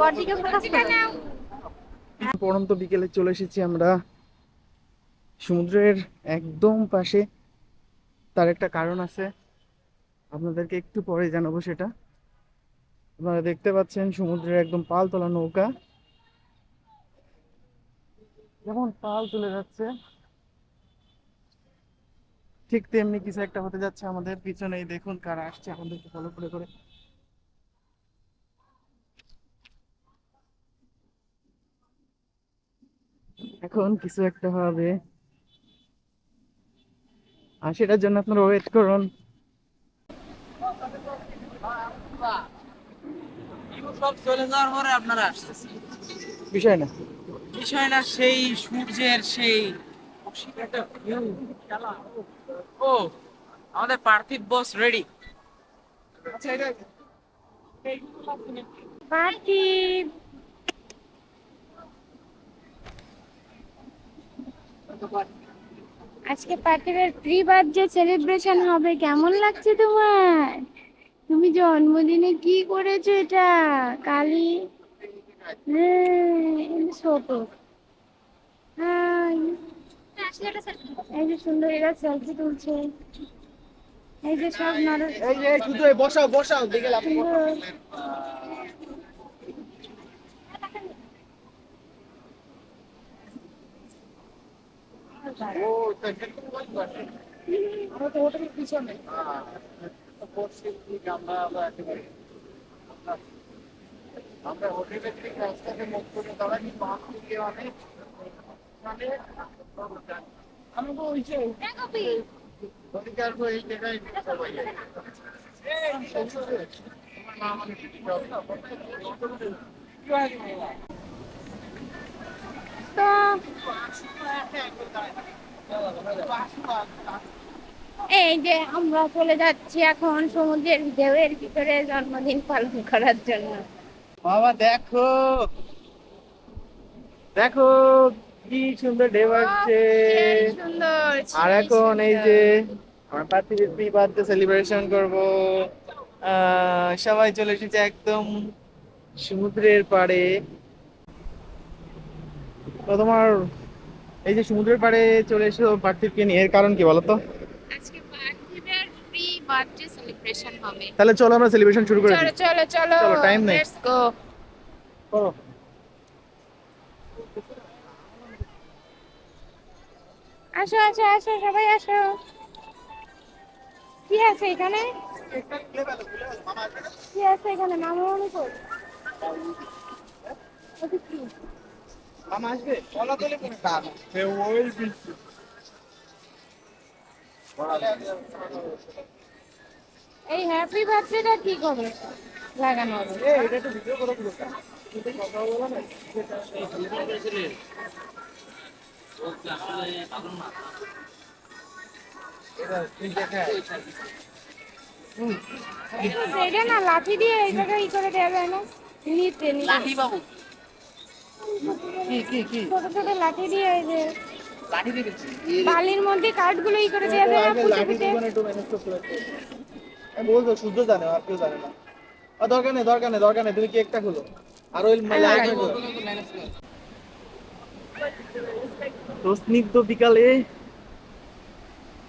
বডিকে focus করো পরন্ত বিকেলে চলে এসেছি আমরা সমুদ্রের একদম পাশে। তার একটা কারণ আছে। আপনাদেরকে একটু পরে জানাব সেটা। আপনারা দেখতে পাচ্ছেন সমুদ্রের একদম পাল তোলা নৌকা। যেমন পাল চলে যাচ্ছে ঠিক তেমনি কিছু একটা হতে যাচ্ছে আমাদের। পিছনেই দেখুন কারা আসছে আমাদেরকে ফলো করে করে। এখন কিছু একটা হবে। আর সেটার জন্য আপনারা ওয়েট করুন। বিষয় না। বিষয় না সেই সূর্যের সেই। ও আমাদের পার্থিব বস রেডি পার্থিব। আজকে পার্থিবের প্রি বার্থডে সেলিব্রেশন হবে। কেমন লাগছে তোমার? তুমি জন্মদিনে কি করেছ এটা কালি? হ্যাঁ এই যে সুন্দর এরা সেলফি তুলছে। এই যে সব নর এই যে শুধু বসাও বসাও দেখে লাভ আমরা তো হোটেলের পিছনে। আমরা হোটেলের ঠিক রাস্তাতে মুখ করে দাঁড়ানি পাঁচ থেকে অনেক মানে আমি তো ওই যে অধিকার করে এই জায়গায় সবাই তোমার মা আমাকে কিছু হবে না এই যে আমরা চলে যাচ্ছি এখন সমুদ্রের ঢেউয়ের ভিতরে জন্মদিন পালন করার জন্য। বাবা দেখো। দেখো কি সুন্দর ঢেউ আসছে। সুন্দর আর এখন এই যে আমরা পার্থিবের প্রি বার্থডে সেলিব্রেশন করব। আহ, সবাই চলে এসেছে একদম সমুদ্রের পাড়ে। তো তোমার এই যে সমুদ্রের পাড়ে চলে এসো পার্থিবকে নিয়ে এর কারণ কি বলো তো? আজকে পার্থিবের প্রি বার্থডে সেলিব্রেশন হবে। তাহলে চলো আমরা সেলিব্রেশন শুরু করে চলো চলো চলো চলো, time নেই। লেটস গো করো। আসো আসো আসো সবাই আসো। কি আছে এখানে? কি আছে এখানে? মামা কই? এই হ্যাপি বার্থডেটা কি করে? লাগানো হবে। এটা তো ভিডিও করো পুরোটা কথা বলা না এটা তুই দেখা এটা না লাঠি দিয়ে এই জায়গায় ই করে দেওয়া যায় না? নিতে নিতে। লাঠি বাবু। কি কি কি? ছোট ছোট লাঠি দিয়ে এই যে লাঠি দিয়ে দিচ্ছি বালির মধ্যে কাঠগুলো ই করে দেওয়া যায় পুঁতে পুঁতে। একটু ম্যানেজ করতে পারতো আমি বলতো শুদ্ধ জানে আর কেউ জানে না। ও দরকার নেই দরকার নেই দরকার নেই তুমি কেকটা খুলো? আর ওই লাইট তো স্নিগ্ধ বিকালে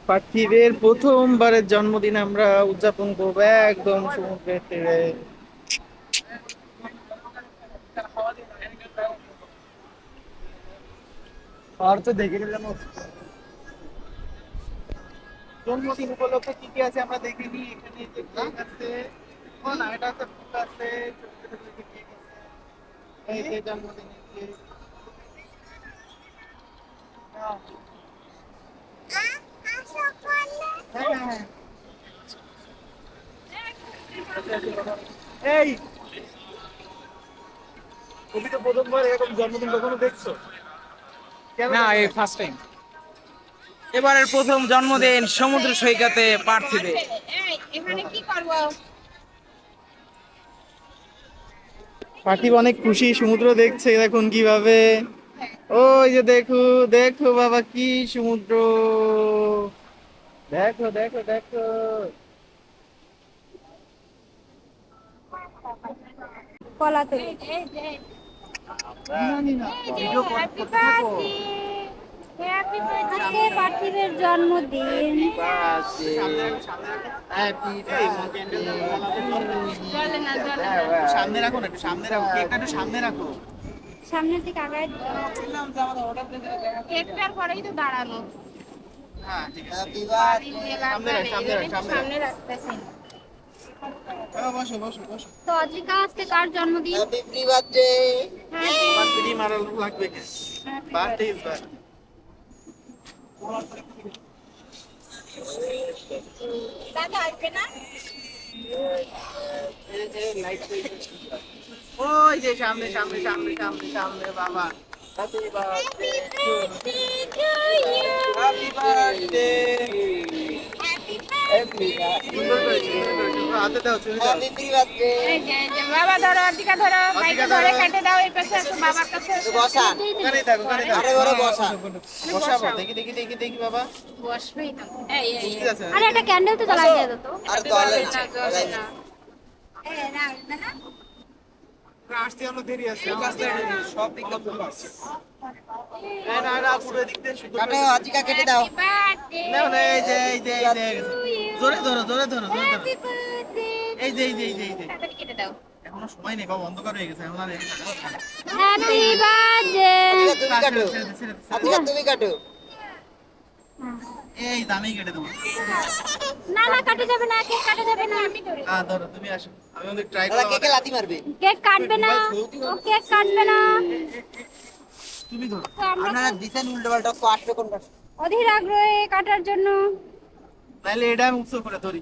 পার্থিবের প্রথমবারের জন্মদিন আমরা উদযাপন করব একদম সমুদ্রের তীরে। আর তো দেখে নিলাম জন্মদিন উপলক্ষে কি কি আছে আমরা দেখিনি এখানে যে কেক আছে আছে ফুল আছে, এই যে। এই, তুমি তো প্রথমবার এরকম জন্মদিন কখনো দেখছ না এই ফার্স্ট টাইম এবারের প্রথম জন্মদিন সমুদ্র সৈকতে পার্থিবে। এখানে কি করব? পার্থিব অনেক খুশি সমুদ্র দেখছে দেখুন কীভাবে। ওই যে দেখো দেখো বাবা কি সমুদ্র। দেখো দেখো দেখো। কলা আজকে পার্থিবের জন্মদিন। সামনে রাখো না সামনে রাখো। কেকটা একটু সামনে রাখো। সামনের দিকে আগায়। কেকটার পরেই তো দাঁড়ানো হ্যাঁ ঠিক আছে। সামনে রাখ, সামনে রাখ, সামনে রাখতেছি। তো অজিকা আজকে কার জন্মদিন? হ্যাপি বার্থডে বার্থডে মারা লাগবে কে? বার্থডে ইজ বার্থডে দাদা আসবে না? ওই যে সামনে সামনে সামনে সামনে সামনে বাবা। হ্যাপি বার্থডে হ্যাপি বার্থডে সুন্দর করে হাতে দাও দাও বাবা ধরো অধিকা ধরো মাইকে ধরে কেটে দাও এই পাশে আসো বাবার কাছে আসো। ওখানেই থাকো ওখানেই থাকো আরে ঘরে বসা। বসাবো দেখি দেখি দেখি দেখি বাবা বসবেই তো এই এই আরে একটা ক্যান্ডেল তো জ্বালাই দিয়ে দাও তো আর দলে না জ্বলে না আসতে আমরা দেরি আছে সব দিক দিয়ে ফুল আসছে না না না পুরো দিক দিয়ে শুধু কাটো আজিকা কেটে দাও হ্যাপি বার্থডে না না এই যে এই যে এই যে জোরে ধরো জোরে ধরো জোরে ধরো এই যে এই যে এই যে এই যে। কেটে দাও। এখনও সময় নেই বাবা অন্ধকার হয়ে গেছে এখন আর এই- হ্যাপি বার্থডে তুমি কাটো তুমি কাটো। এই দামেই কেটে দেবো। না না কাটা যাবে না কেক কাটা যাবে না। ধরো তুমি আসো। আমি অনেক ট্রাই করব কেকে লাথি মারবে? কেক কাটবে না ও কেক কাটবে না। তুমি ধরো। আপনারা দিছেন উল্টো পাল্টা কোন পাশে অধীর আগ্রহে কাটার জন্য। তাহলে এটা আমি উঁচু করে ধরি।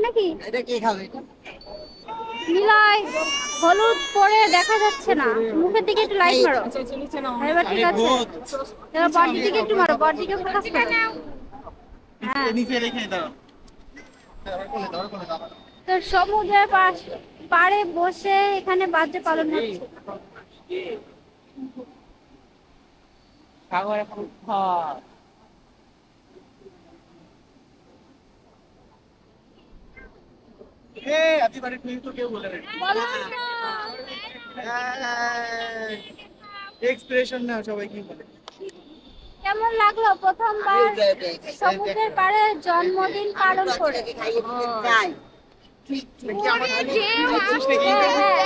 নাকি নিলয় হলুদ পরে দেখা যাচ্ছে না মুখের দিকে একটু লাইট মারো এবার ঠিক আছে এবার বডির দিকে একটু মারো বডির দিকে ফোকাস করো হ্যাঁ নিচে রেখে দাও তো সমুদ্রের পাশ পাড়ে বসে এখানে বার্থডে পালন হচ্ছে এক্সপ্রেশন না সবাই কি বলে কেমন লাগল প্রথমবার সমুদ্রের পাড়ে জন্মদিন পালন করে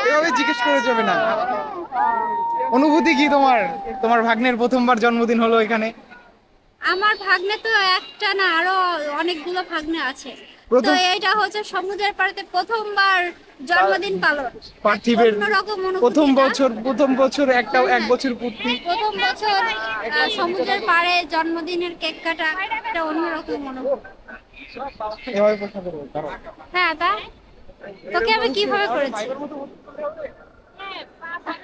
এভাবে জিজ্ঞেস করে যাবে না। অনুভূতি কি তোমার? তোমার ভাগ্নের প্রথমবার জন্মদিন হলো এখানে? আমার ভাগ্নে তো একটা না আরও অনেকগুলো ভাগ্নে আছে। তো এটা হচ্ছে সমুদ্রের পাড়েতে প্রথমবার জন্মদিন পালন। পার্থিবের প্রথম বছর প্রথম বছর একটা এক বছর পূর্তি। প্রথম বছর সমুদ্রের পাড়ে জন্মদিনের কেক কাটা এটা অন্যরকম অনুভূতি। হ্যাঁ তা? তোকে আমি কীভাবে করেছি?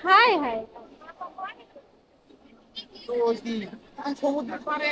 হাই হাই। সমুদ্রের পাড়ে